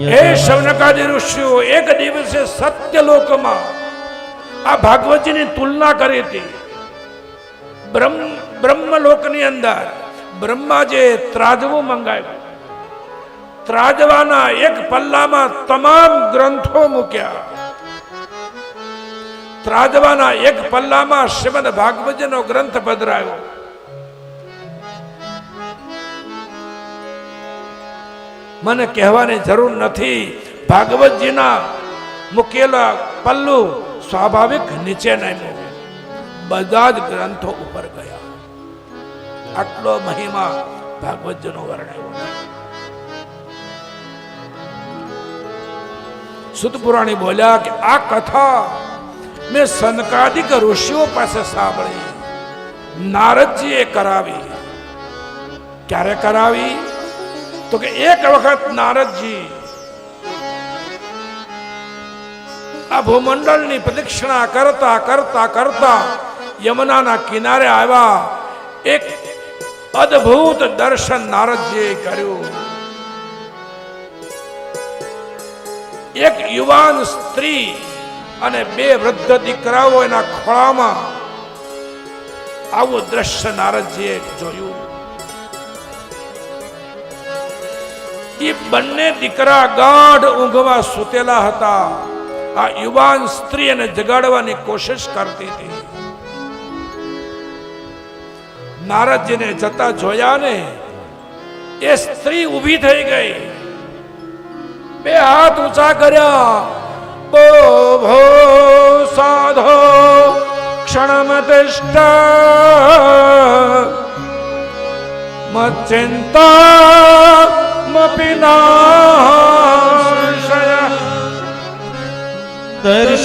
એ શૌનકાદી ઋષિઓ એક દિવસે સત્યલોકમાં આ ભાગવતજીની તુલના કરી હતી. બ્રહ્મ બ્રહ્મલોકની અંદર બ્રહ્માજે ત્રાજવું મંગાવ્યું. ત્રાજવાના એક પલ્લામાં તમામ ગ્રંથો મૂક્યા. ત્રાજવાના એક પલ્લામાં શ્રીમદ ભાગવતજીનો ગ્રંથ પધરાયો. મને કહેવાની જરૂર નથી ભાગવતજીના મૂકેલા પલ્લું સ્વાભાવિક નીચે નામ્યું બધા જ ગ્રંથો ઉપર ગયા આટલો મહિમા ભાગવતજીનો વર્ણવ્યો સુત પુરાણી બોલ્યા કે આ કથા મેં સનકાદિક ઋષિઓ પાસે સાંભળી નારદજીએ કરાવી ક્યારે કરાવી તો કે એક વખત નારદજી, આ ભૂમંડળની પ્રદક્ષિણા કરતા કરતા કરતા યમુનાના કિનારે આવ્યા. એક અદ્ભુત દર્શન નારદજીએ કર્યું. એક યુવાન સ્ત્રી અને બે વૃદ્ધ દીકરાઓ એના ખોળામાં આવું દ્રશ્ય નારદજીએ જોયું. એ બંને દીકરા ગાઢ ઊંઘવા સૂતેલા હતા. આ યુવાન સ્ત્રી જગાડવાની કોશિશ કરતી હતી. નારદજીને જતા જોયા ને, એ સ્ત્રી ઊભી થઈ ગઈ. બે હાથ ઊંચા કર્યા. બો ભો સાધો, ક્ષણમ તિષ્ઠ. મચિંતા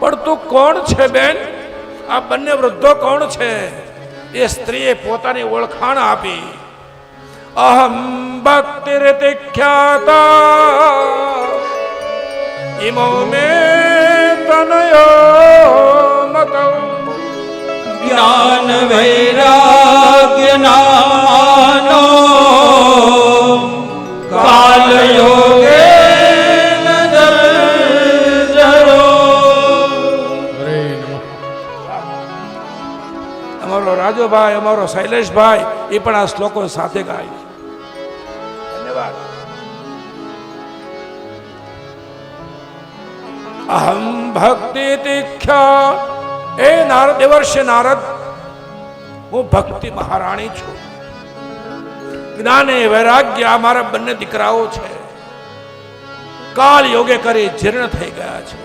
પણ તું કોણ છે, બેન? આ બંને વૃદ્ધો કોણ છે? એ સ્ત્રીએ પોતાની ઓળખાણ આપી. અહમ ભક્તિ રીતે ખ્યાતા ઇમો મે તનયો મતો. જ્ઞાન વૈરાગ્ય અમારો રાજુભાઈ અમારો શૈલેષભાઈ, એ પણ આ શ્લોકો સાથે ગાય ધન્યવાદ. અહમ ભક્તિ તીખ્યા. એ નારદ દેવર્ષે નારદ, હું ભક્તિ મહારાણી છું. જ્ઞાને વૈરાગ્ય અમારા બંને દીકરાઓ છે. કાલ યોગે કરી જીર્ણ થઈ ગયા છે.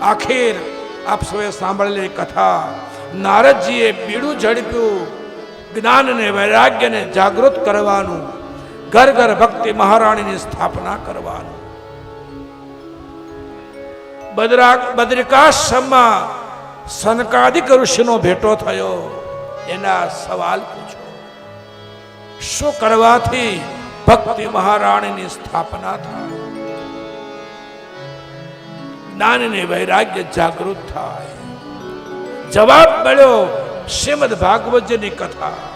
આખીર આપ સૌએ સાંભળેલી કથા નારદજીએ બીડું ઝડપ્યું જ્ઞાન અને વૈરાગ્યને જાગૃત કરવાનું ઘર ઘર ભક્તિ મહારાણીની સ્થાપના કરવાનું બદરા બદ્રિકાશ્રમમાં સનકાદિક ઋષિનો ભેટો થયો એના સવાલ પૂછો શું કરવાથી ભક્તિ મહારાણીની સ્થાપના થાય જ્ઞાન અને વૈરાગ્ય જાગૃત થાય જવાબ મળ્યો. શ્રીમદ ભાગવતજીની કથા.